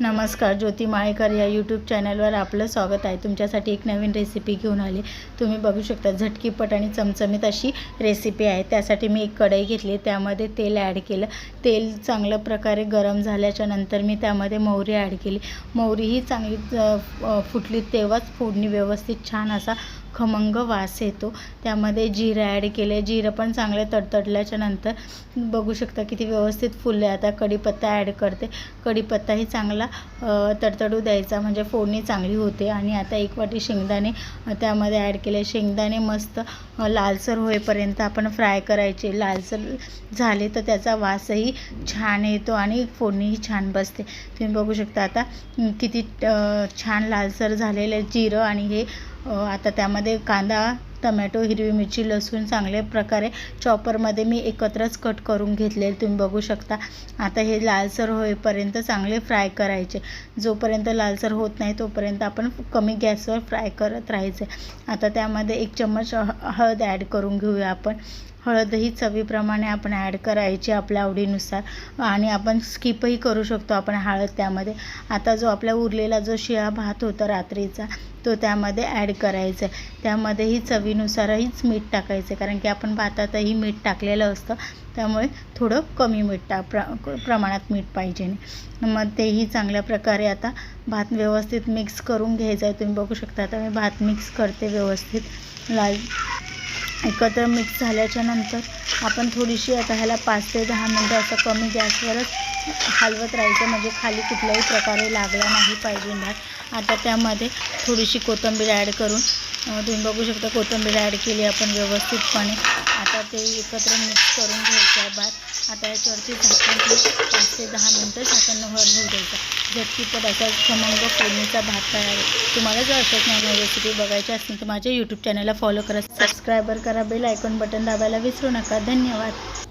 नमस्कार ज्योती माळेकर या यूट्यूब चॅनलवर आपलं स्वागत आहे. तुमच्यासाठी एक नवीन रेसिपी घेऊन आली. तुम्ही बघू शकता झटकीपट आणि चमचमीत अशी रेसिपी आहे. त्यासाठी मी एक कढई घेतली त्यामध्ये तेल ॲड केलं. तेल चांगल्या प्रकारे गरम झाल्याच्यानंतर मी त्यामध्ये मोहरी ॲड केली. मोहरी ही चांगली फुटली तेव्हाच फोडणी व्यवस्थित छान असा खमंग वास येतो. त्यामध्ये जिरं ॲड केले जिरं पण चांगले तडतडल्याच्या नंतर बघू शकता किती व्यवस्थित फुलले आता कढीपत्ता ॲड करते. कढीपत्ताही चांगला तडतडू द्यायचा. म्हणजे फोडणी चांगली होते. आणि आता एक वाटी शेंगदाणे त्यामध्ये ॲड केले. शेंगदाणे मस्त लालसर होईपर्यंत आपण फ्राय करायचे. लालसर झाले तर त्याचा वासही छान येतो आणि फोडणीही छान बसते. तुम्ही बघू शकता आता किती छान लालसर झालेले जिरं आणि हे आता त्यामध्ये कांदा टमॅटो हिरवी मिरची लसूण चांगल्या प्रकारे चॉपरमध्ये मी एकत्रच कट करून घेतले तुम्ही बघू शकता. आता हे लालसर होईपर्यंत चांगले फ्राय करायचे. जोपर्यंत लालसर होत नाही तोपर्यंत आपण कमी गॅसवर फ्राय करत राहायचे. आता त्यामध्ये एक चम्मच हळद ॲड करून घेऊया आपण. हळदही चवीप्रमाणे आपण ॲड करायची आपल्या आवडीनुसार. आणि आपण स्किपही करू शकतो आपण हळद त्यामध्ये. आता जो आपला उरलेला जो शिळा भात होता रात्रीचा तो त्यामध्ये ॲड करायचा आहे त्यामध्येही चवीनुसारहीच मीठ टाकायचं आहे कारण की आपण भातातही मीठ टाकलेलं असतं. त्यामुळे थोडं कमी मीठ टा प्र प्रमाणात मीठ पाहिजे. मग तेही चांगल्या प्रकारे आता भात व्यवस्थित मिक्स करून घ्यायचा आहे तुम्ही बघू शकता आता मी भात मिक्स करते व्यवस्थित. लाल एकत्र मिक्स झाल्याच्यानंतर आपण थोडीशी आता ह्याला पाच ते दहा मिनटं असं कमी गॅसवरच हलवत राहायचं. म्हणजे खाली कुठल्याही प्रकारे लागला नाही पाहिजे भात. आता त्यामध्ये थोडीशी कोथिंबीर ॲड करून तुम्ही बघू शकता कोथिंबीर ॲड केली आपण व्यवस्थितपणे. आता ते एकत्र मिक्स करून घ्यायचं आहे भात. आता याच्यावरती झाकण पाच ते दहा मिनटं झाकण वर होऊ द्यायचं. झटकीपट असा खमंग फोडणीचा भात तयार. आहे तुम्हाला जर असं नवीन रेसिपी बघायची असेल तर माझ्या यूट्यूब चॅनलला फॉलो करा. सबस्क्रायबर करा बेल आयकॉन बटन दाबायला विसरू नका. धन्यवाद.